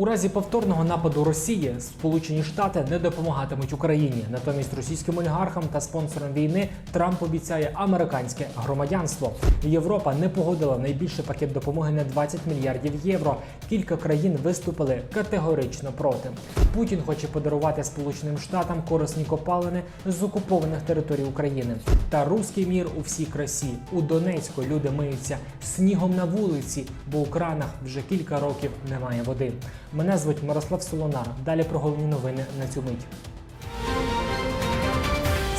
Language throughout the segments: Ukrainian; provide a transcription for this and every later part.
У разі повторного нападу Росії Сполучені Штати не допомагатимуть Україні. Натомість російським олігархам та спонсорам війни Трамп обіцяє американське громадянство. Європа не погодила найбільший пакет допомоги на 20 мільярдів євро. Кілька країн виступили категорично проти. Путін хоче подарувати Сполученим Штатам корисні копалини з окупованих територій України. Та руський мір у всій красі. У Донецьку люди миються снігом на вулиці, бо у кранах вже кілька років немає води. Мене звуть Мирослав Солонар. Далі про головні новини на цю мить.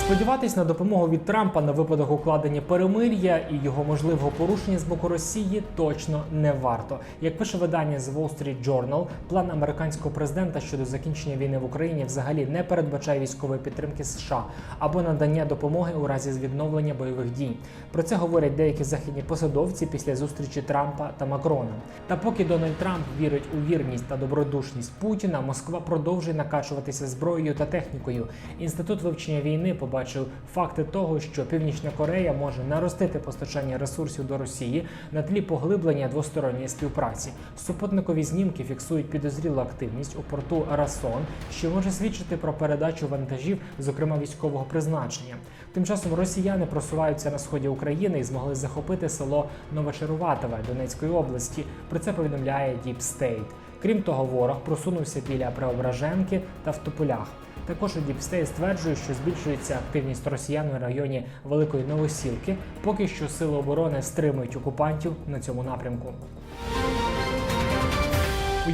Сподіватись на допомогу від Трампа на випадок укладення перемир'я і його можливого порушення з боку Росії точно не варто. Як пише видання з Wall Street Journal, план американського президента щодо закінчення війни в Україні взагалі не передбачає військової підтримки США або надання допомоги у разі відновлення бойових дій. Про це говорять деякі західні посадовці після зустрічі Трампа та Макрона. Та поки Дональд Трамп вірить у вірність та добродушність Путіна, Москва продовжує накачуватися зброєю та технікою. Інститут вивчення війни побачив факти того, що Північна Корея може наростити постачання ресурсів до Росії на тлі поглиблення двосторонньої співпраці. Супутникові знімки фіксують підозрілу активність у порту Расон, що може свідчити про передачу вантажів, зокрема військового призначення. Тим часом росіяни просуваються на сході України і змогли захопити село Новочаруватове Донецької області. Про це повідомляє Deep State. Крім того, ворог просунувся біля Преображенки та в Тополях. Також у Діпстей стверджує, що збільшується активність росіян у районі Великої Новосілки, поки що сили оборони стримують окупантів на цьому напрямку.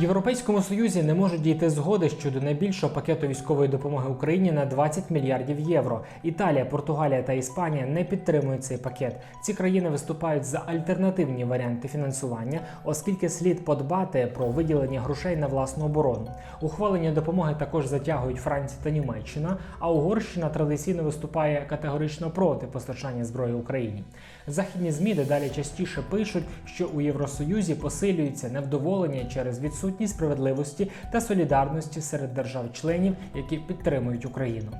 Європейському Союзі не можуть дійти згоди щодо найбільшого пакету військової допомоги Україні на 20 мільярдів євро. Італія, Португалія та Іспанія не підтримують цей пакет. Ці країни виступають за альтернативні варіанти фінансування, оскільки слід подбати про виділення грошей на власну оборону. Ухвалення допомоги також затягують Франція та Німеччина. А Угорщина традиційно виступає категорично проти постачання зброї Україні. Західні змі дедалі частіше пишуть, що у Євросоюзі посилюється невдоволення через відсутність справедливості та солідарності серед держав-членів, які підтримують Україну.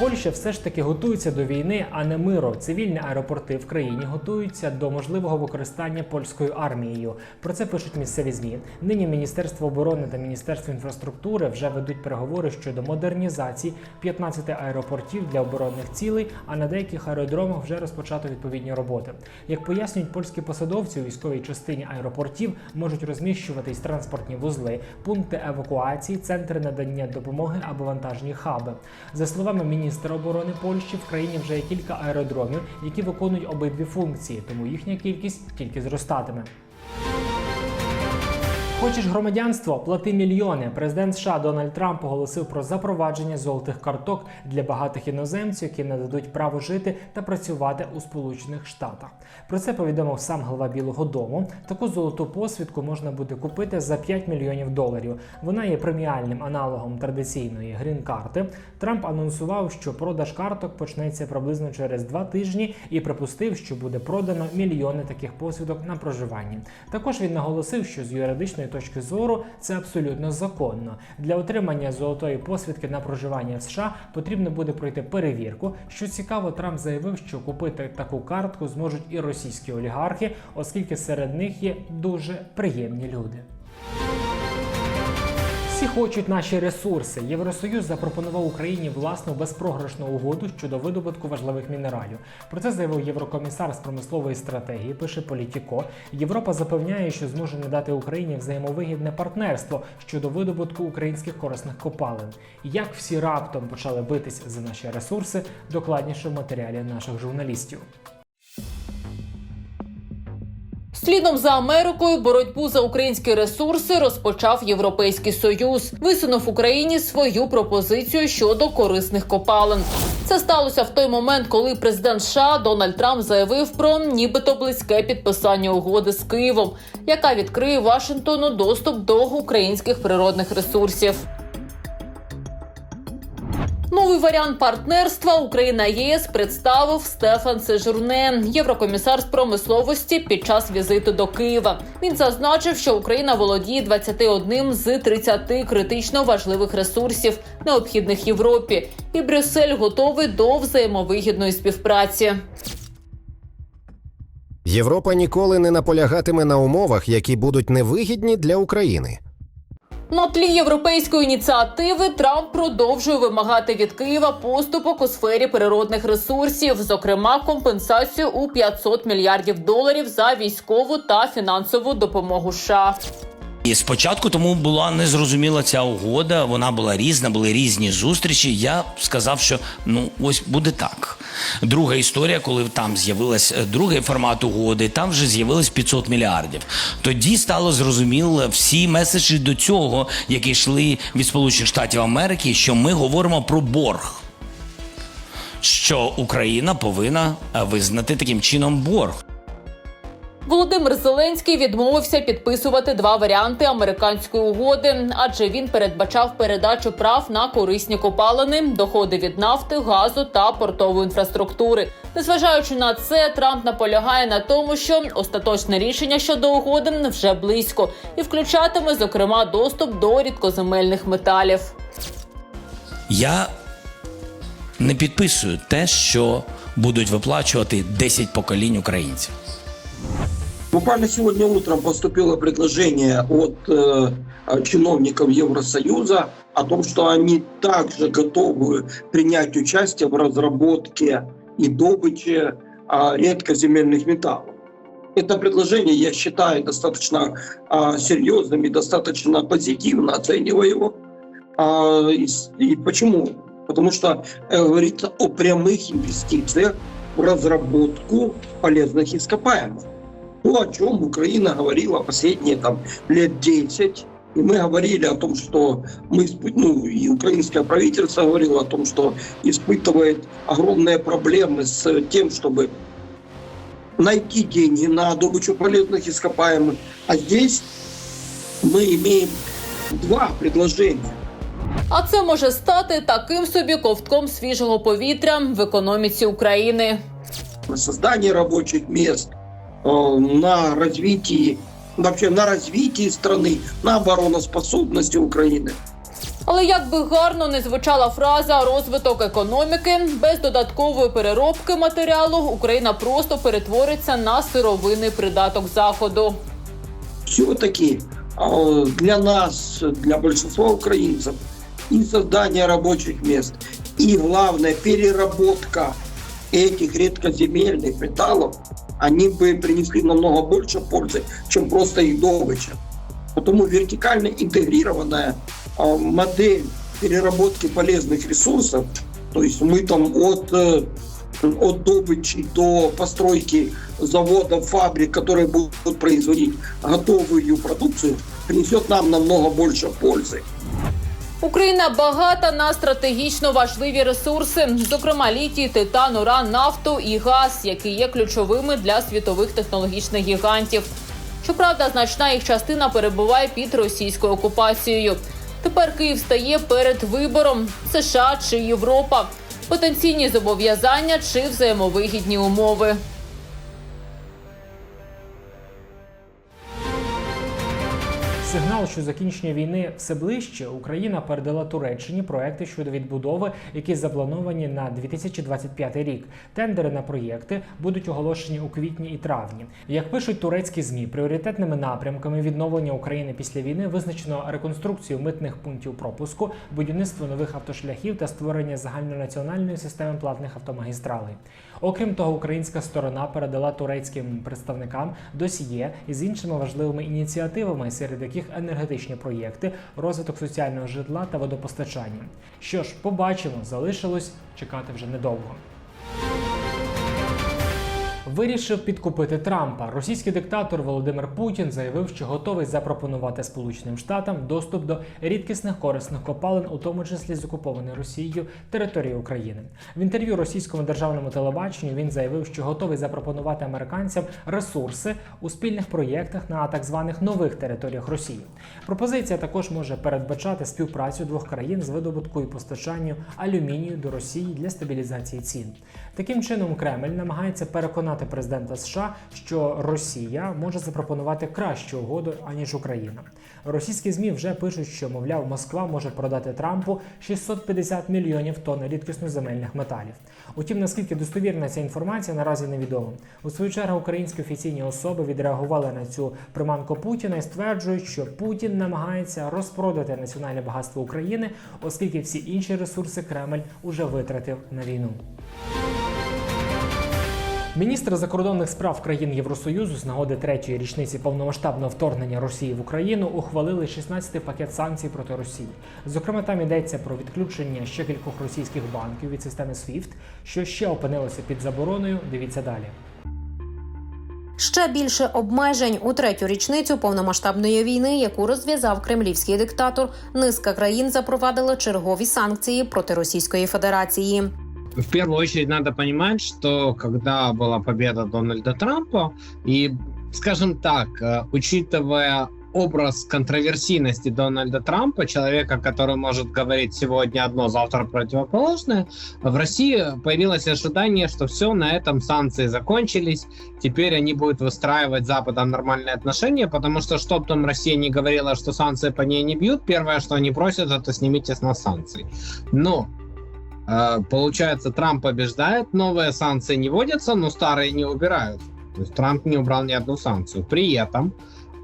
Польща все ж таки готується до війни, а не миру. Цивільні аеропорти в країні готуються до можливого використання польською армією. Про це пишуть місцеві змі. Нині Міністерство оборони та Міністерство інфраструктури вже ведуть переговори щодо модернізації 15 аеропортів для оборонних цілей. А на деяких аеродромах вже розпочато відповідні роботи. Як пояснюють польські посадовці, у військовій частині аеропортів можуть розміщуватись транспортні вузли, пункти евакуації, центри надання допомоги або вантажні хаби. За словами міністра оборони Польщі, в країні вже є кілька аеродромів, які виконують обидві функції, тому їхня кількість тільки зростатиме. Хочеш громадянство? Плати мільйони. Президент США Дональд Трамп оголосив про запровадження золотих карток для багатих іноземців, які нададуть право жити та працювати у Сполучених Штатах. Про це повідомив сам глава Білого Дому. Таку золоту посвідку можна буде купити за 5 мільйонів доларів. Вона є преміальним аналогом традиційної грін-карти. Трамп анонсував, що продаж карток почнеться приблизно через два тижні і припустив, що буде продано мільйони таких посвідок на проживання. Також він наголосив, що з юридичної точки зору це абсолютно законно. Для отримання золотої посвідки на проживання в США потрібно буде пройти перевірку. Що цікаво, Трамп заявив, що купити таку картку зможуть і російські олігархи, оскільки серед них є дуже приємні люди. Всі хочуть наші ресурси. Євросоюз запропонував Україні власну безпрограшну угоду щодо видобутку важливих мінералів. Про це заявив єврокомісар з промислової стратегії. Пише Політіко. Європа запевняє, що зможе надати Україні взаємовигідне партнерство щодо видобутку українських корисних копалин. Як всі раптом почали битись за наші ресурси, докладніше в матеріалі наших журналістів. Слідом за Америкою боротьбу за українські ресурси розпочав Європейський Союз. Висунув Україні свою пропозицію щодо корисних копалин. Це сталося в той момент, коли президент США Дональд Трамп заявив про нібито близьке підписання угоди з Києвом, яка відкриє Вашингтону доступ до українських природних ресурсів. Варіант партнерства Україна ЄС представив Стефан Сежурне, єврокомісар з промисловості під час візиту до Києва. Він зазначив, що Україна володіє 21 з 30 критично важливих ресурсів, необхідних Європі, і Брюссель готовий до взаємовигідної співпраці. Європа ніколи не наполягатиме на умовах, які будуть невигідні для України. На тлі європейської ініціативи Трамп продовжує вимагати від Києва поступок у сфері природних ресурсів, зокрема компенсацію у 500 мільярдів доларів за військову та фінансову допомогу США. І спочатку тому була незрозуміла ця угода. Вона була різна, були різні зустрічі. Я сказав, що ну ось буде так. Друга історія, коли там з'явилась е, другий формат угоди, там вже з'явилось 500 мільярдів. Тоді стало зрозуміло всі меседжі до цього, які йшли від Сполучених Штатів Америки, що ми говоримо про борг. Що Україна повинна е, визнати таким чином борг. Володимир Зеленський відмовився підписувати два варіанти американської угоди, адже він передбачав передачу прав на корисні копалини, доходи від нафти, газу та портової інфраструктури. Незважаючи на це, Трамп наполягає на тому, що остаточне рішення щодо угоди вже близько і включатиме зокрема доступ до рідкоземельних металів. Я не підписую те, що будуть виплачувати 10 поколінь українців. Буквально сегодня утром поступило предложение от э, чиновников Евросоюза о том, что они также готовы принять участие в разработке и добыче а, редкоземельных металлов. Это предложение я считаю достаточно а, серьезным и достаточно позитивно оцениваю его. А, и, и почему? Потому что э, говорится о прямых инвестициях в разработку полезных ископаемых то, о чем Украина говорила последние там, лет 10. И мы говорили о том, что мы, испы- ну, и украинское правительство говорило о том, что испытывает огромные проблемы с тем, чтобы найти деньги на добычу полезных ископаемых. А здесь мы имеем два предложения. А це може стати таким собі ковтком свіжого повітря в економіці України. на создание рабочих мест, э, на развитии, вообще на развитии страны, на обороноспособности Украины. Але як би гарно не звучала фраза розвиток економіки, без додаткової переробки матеріалу Україна просто перетвориться на сировинний придаток заходу. Все-таки э, для нас, для большинства украинцев, и создание рабочих мест, и главное переработка этих редкоземельных металлов, они бы принесли намного больше пользы, чем просто их добыча. Потому вертикально интегрированная э, модель переработки полезных ресурсов, то есть мы там от, э, от добычи до постройки заводов, фабрик, которые будут производить готовую продукцию, принесет нам намного больше пользы. Україна багата на стратегічно важливі ресурси, зокрема літій, титан, уран, нафту і газ, які є ключовими для світових технологічних гігантів. Щоправда, значна їх частина перебуває під російською окупацією. Тепер Київ стає перед вибором США чи Європа, потенційні зобов'язання чи взаємовигідні умови. Сигнал, що закінчення війни все ближче, Україна передала Туреччині проекти щодо відбудови, які заплановані на 2025 рік. Тендери на проєкти будуть оголошені у квітні і травні. Як пишуть турецькі змі, пріоритетними напрямками відновлення України після війни визначено реконструкцію митних пунктів пропуску, будівництво нових автошляхів та створення загальнонаціональної системи платних автомагістралей. Окрім того, українська сторона передала турецьким представникам досьє із іншими важливими ініціативами, серед яких енергетичні проєкти, розвиток соціального житла та водопостачання. Що ж, побачимо, залишилось чекати вже недовго. Вирішив підкупити Трампа. Російський диктатор Володимир Путін заявив, що готовий запропонувати Сполученим Штатам доступ до рідкісних корисних копалин, у тому числі з окупованої Росією території України. В інтерв'ю російському державному телебаченню він заявив, що готовий запропонувати американцям ресурси у спільних проєктах на так званих нових територіях Росії. Пропозиція також може передбачати співпрацю двох країн з видобутку і постачанню алюмінію до Росії для стабілізації цін. Таким чином, Кремль намагається переконати переконати президента США, що Росія може запропонувати кращу угоду аніж Україна. Російські змі вже пишуть, що мовляв Москва може продати Трампу 650 мільйонів тонн рідкісноземельних металів. Утім, наскільки достовірна ця інформація наразі невідомо. У свою чергу українські офіційні особи відреагували на цю приманку Путіна і стверджують, що Путін намагається розпродати національне багатство України, оскільки всі інші ресурси Кремль уже витратив на війну. Міністри закордонних справ країн Євросоюзу з нагоди третьої річниці повномасштабного вторгнення Росії в Україну ухвалили 16-й пакет санкцій проти Росії. Зокрема, там йдеться про відключення ще кількох російських банків від системи SWIFT, що ще опинилося під забороною. Дивіться далі. Ще більше обмежень у третю річницю повномасштабної війни, яку розв'язав кремлівський диктатор. Низка країн запровадила чергові санкції проти Російської Федерації. В первую очередь надо понимать, что когда была победа Дональда Трампа, и, скажем так, э, учитывая образ контроверсийности Дональда Трампа, человека, который может говорить сегодня одно, завтра противоположное, в России появилось ожидание, что все, на этом санкции закончились, теперь они будут выстраивать с Западом нормальные отношения, потому что, что бы там Россия не говорила, что санкции по ней не бьют, первое, что они просят, это снимите с нас санкции. Но Получается, Трамп побеждает, новые санкции не вводятся, но старые не убираются. То есть Трамп не убрал ни одну санкцию. При этом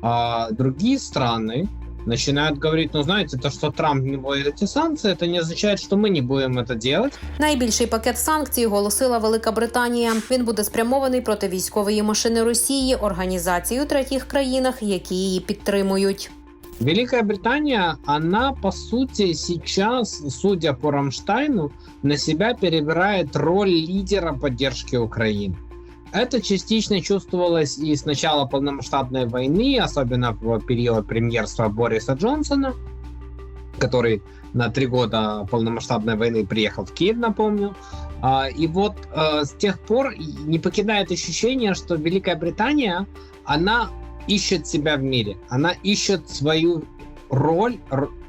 а, другие страны начинают говорить, ну знаете, то, что Трамп не вводит эти санкции, это не означает, что мы не будем это делать. Найбільший пакет санкцій оголосила Велика Британія. Він буде спрямований проти військової машини Росії, організацій у третіх країнах, які її підтримують. Великая Британия, она по сути сейчас, судя по Рамштайну, на себя перебирает роль лидера поддержки Украины. Это частично чувствовалось и с начала полномасштабной войны, особенно в период премьерства Бориса Джонсона, который на три года полномасштабной войны приехал в Киев, напомню. А, И вот э, с тех пор не покидает ощущение, что Великая Британия, она ищет себя в мире, она ищет свою роль,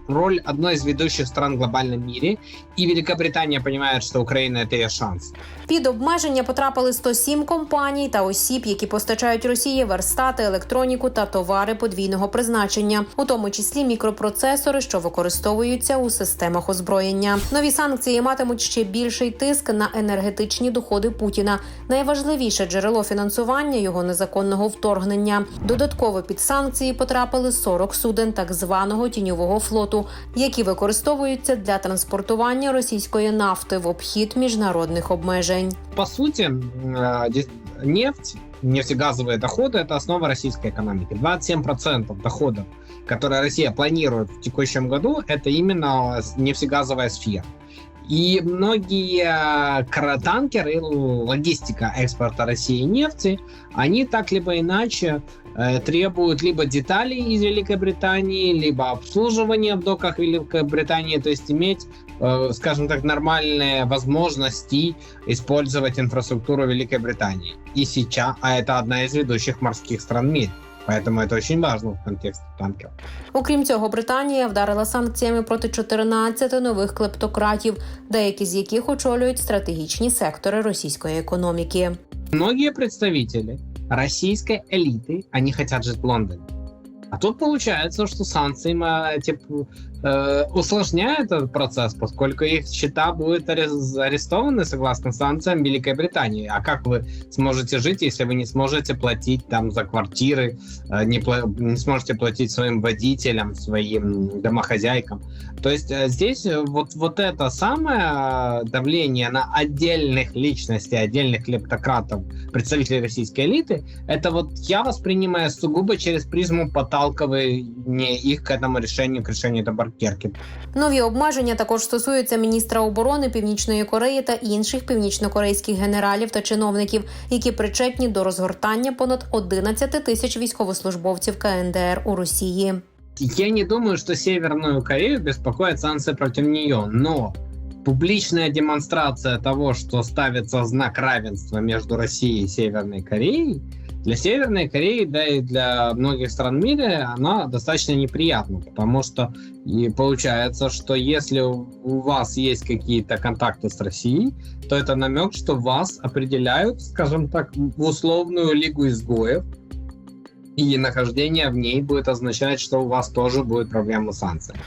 роль одной из ведущих стран в глобальном мире, и Великобритания понимает, что Украина это ее шанс. Під обмеження потрапили 107 компаній та осіб, які постачають Росії верстати, електроніку та товари подвійного призначення, у тому числі мікропроцесори, що використовуються у системах озброєння. Нові санкції матимуть ще більший тиск на енергетичні доходи Путіна. Найважливіше джерело фінансування його незаконного вторгнення. Додатково під санкції потрапили 40 суден так званого тіньового флоту, які використовуються для транспортування російської нафти в обхід міжнародних обмежень. По сути, м, э, дес- нефть, нефтегазовые доходы – это основа российской экономики. 27% доходов, которые Россия планирует в текущем году, это именно с- нефтегазовая сфера. И многие кра- танкеры, и логистика экспорта России нефти, они так либо иначе э, требуют либо деталей из Великой Британии, либо обслуживания в доках Великой Британии, то есть иметь, э, скажем так, нормальные возможности использовать инфраструктуру Великой Британии. И сейчас, а это одна из ведущих морских стран в мире. Поэтому это очень важно в контексте танкеров. Окрім цього, Британія вдарила санкціями проти 14 нових клептократів, деякі з яких очолюють стратегічні сектори російської економіки. Многие представители российской элиты, они хотят жить в Лондоне. А тут получается, что санкции м, э, типа, э, усложняют этот процесс, поскольку их счета будут арест- арестованы согласно санкциям Великой Британии. А как вы сможете жить, если вы не сможете платить там за квартиры, э, не, пла- не сможете платить своим водителям, своим домохозяйкам? То есть э, здесь э, вот, вот это самое давление на отдельных личностей, отдельных клептократов, представителей российской элиты, это вот я воспринимаю сугубо через призму подталкивания их к этому решению, к решению табакерки. Нові обмеження також стосуються міністра оборони Північної Кореї та інших північнокорейських генералів та чиновників, які причетні до розгортання понад 11 тисяч військовослужбовців КНДР у Росії. Я не думаю, что Северную Корею беспокоят санкции против нее, но публичная демонстрация того, что ставится знак равенства между Россией и Северной Кореей, Для Северной Кореи, да и для многих стран мира она достаточно неприятна, потому что и получается, что если у вас есть какие-то контакты с Россией, то это намек, что вас определяют, скажем так, в условную лигу изгоев, и нахождение в ней будет означать, что у вас тоже будет проблема с санкциями.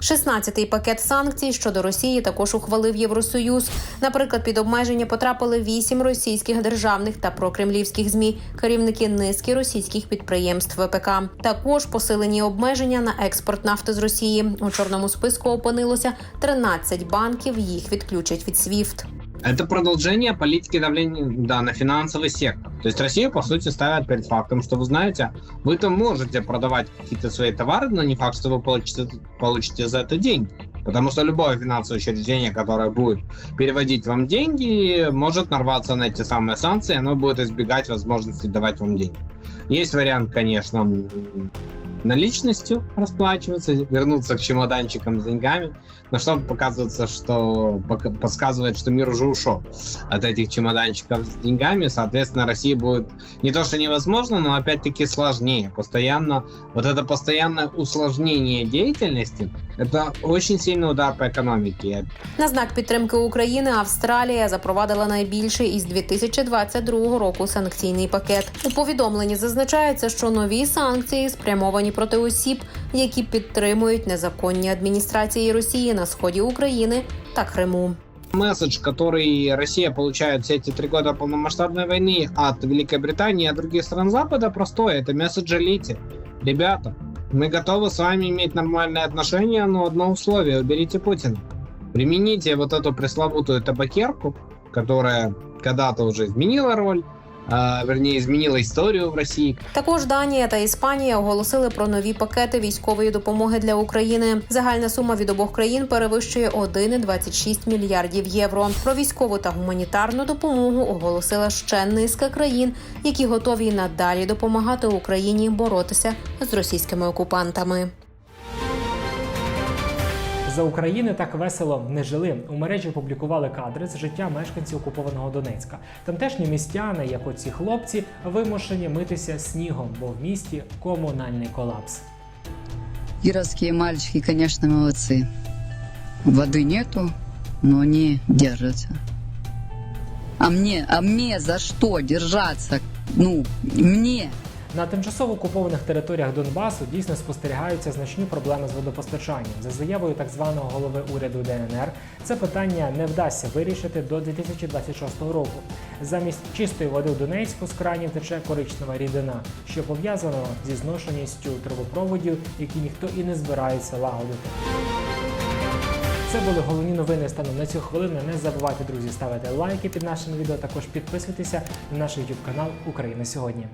16-й пакет санкцій щодо Росії також ухвалив Євросоюз. Наприклад, під обмеження потрапили вісім російських державних та прокремлівських змі, керівники низки російських підприємств ВПК. Також посилені обмеження на експорт нафти з Росії. У чорному списку опинилося 13 банків. Їх відключать від SWIFT. Это продолжение политики давления да, на финансовый сектор. То есть Россию, по сути, ставят перед фактом, что вы знаете, вы-то можете продавать какие-то свои товары, но не факт, что вы получите, получите за это деньги. Потому что любое финансовое учреждение, которое будет переводить вам деньги, может нарваться на эти самые санкции, оно будет избегать возможности давать вам деньги. Есть вариант, конечно, наличностью расплачиваться, вернуться к чемоданчикам с деньгами, но что показывается, что подсказывает, что мир уже ушел от этих чемоданчиков с деньгами, соответственно, России будет не то что невозможно, но опять-таки сложнее. Постоянно, вот это постоянное усложнение деятельности, это очень сильный удар по экономике. На знак підтримки України Австралія запровадила найбільший із 2022 року санкційний пакет. У повідомленні зазначається, що нові санкції спрямовані проти осіб, які підтримують незаконні адміністрації Росії на сході України та Криму. Месседж, который Россия получает все эти три года полномасштабной войны от Великобритании и от других стран Запада, простой. Это месседж элите. Ребята, мы готовы с вами иметь нормальные отношения, но одно условие – уберите Путина. Примените вот эту пресловутую табакерку, которая когда-то уже изменила роль, а, вернее, изменила историю в России, Також Данія та Іспанія оголосили про нові пакети військової допомоги для України. Загальна сума від обох країн перевищує 1,26 мільярдів євро. Про військову та гуманітарну допомогу оголосила ще низка країн, які готові надалі допомагати Україні боротися з російськими окупантами. За України так весело не жили. У мережі опублікували кадри з життя мешканців окупованого Донецька. Тамтешні містяни, як оці хлопці, вимушені митися снігом, бо в місті комунальний колапс. Кировские мальчики, конечно, молодцы. Воды нету, но они держатся. А мне, а мне за что держаться? Ну, мне. На тимчасово окупованих територіях Донбасу дійсно спостерігаються значні проблеми з водопостачанням. За заявою так званого голови уряду ДНР, це питання не вдасться вирішити до 2026 року. Замість чистої води в Донецьку з кранів тече коричнева рідина, що пов'язано зі зношеністю трубопроводів, які ніхто і не збирається лагодити. Це були головні новини станом на цю хвилину. Не забувайте, друзі, ставити лайки під нашим відео. Також підписуйтеся на наш YouTube канал Україна сьогодні.